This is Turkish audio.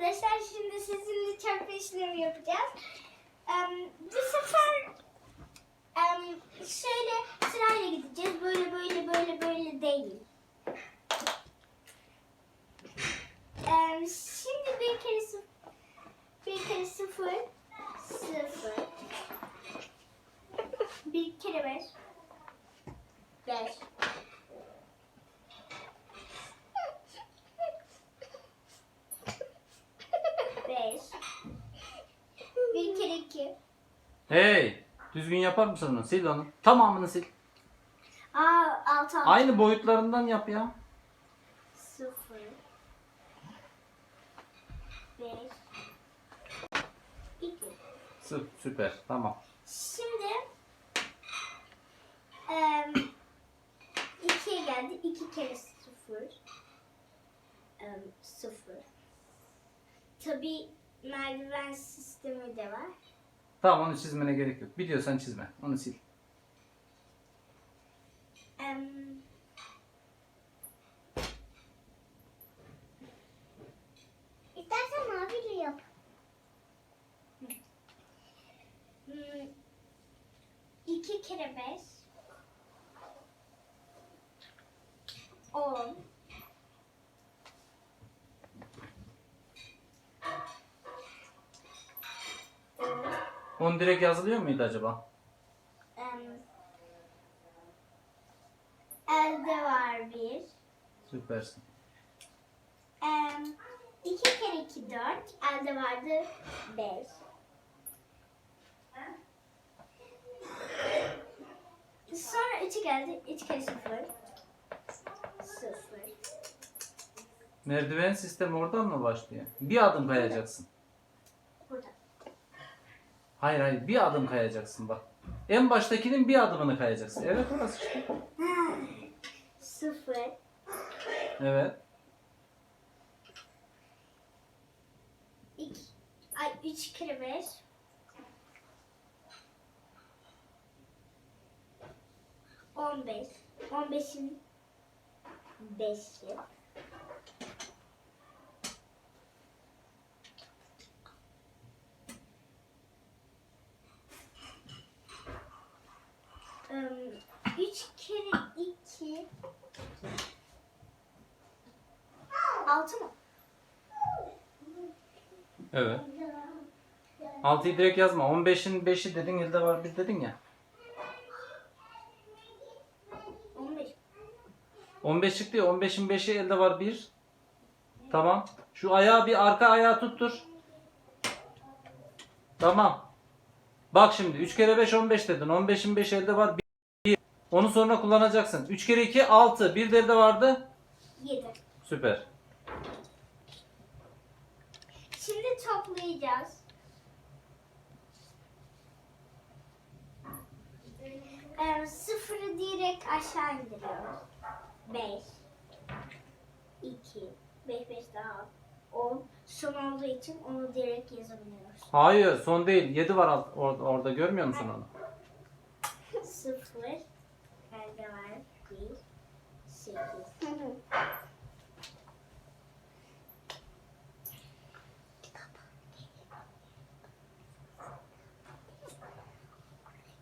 arkadaşlar şimdi sizinle çarpma işlemi yapacağız. Em, bu sefer em, şöyle sırayla gideceğiz. Böyle böyle böyle böyle değil. Em, şimdi bir kere sıfır, bir kere sıfır, sıfır. Bir kere beş. Beş. Bir kere iki. Hey! Düzgün yapar mısın? Sil onu. Tamamını sil. Aa, altı altı. Aynı boyutlarından yap ya. Sıfır. Beş. İki. Sü- Süper. Tamam. Şimdi em, ikiye geldi. İki kere sıfır. Em, sıfır. Tabii merdiven sistemi de var. Tamam onu çizmene gerek yok. Biliyorsan çizme. Onu sil. Em, İstersen maviyle yap. Hmm, İki kere beş. On. Onu direkt yazılıyor muydu acaba? Em, elde var bir. Süpersin. Em, iki kere iki dört. Elde vardı beş. Sonra üçü geldi. Üç kere sıfır. Sıfır. Merdiven sistemi oradan mı başlıyor? Bir adım kayacaksın. Hayır hayır bir adım kayacaksın bak. En baştakinin bir adımını kayacaksın. Evet orası işte. Sıfır. Evet. İki, ay, üç kere beş. On beş. On beşin beşi. Em, Üç kere iki. Altı mı? Evet. 6'yı direkt yazma. 15'in 5'i dedin elde var bir dedin ya. On beş. 15 çıktı ya 15'in 5'i elde var 1. Tamam. Şu ayağı bir arka ayağı tuttur. Tamam. Bak şimdi 3 kere 5 15 dedin. 15'in 5 elde var 1. Onu sonra kullanacaksın. 3 kere 2 6. Bir de elde vardı. Yedi. Süper. Şimdi toplayacağız. Ee, sıfırı direkt aşağı indiriyoruz. Beş. iki, Beş beş daha. On. Son olduğu için onu direkt yazabiliyoruz. Hayır son değil. 7 var alt- orada, orada görmüyor musun onu? Sıfır. Elde var. Bir. Sekiz.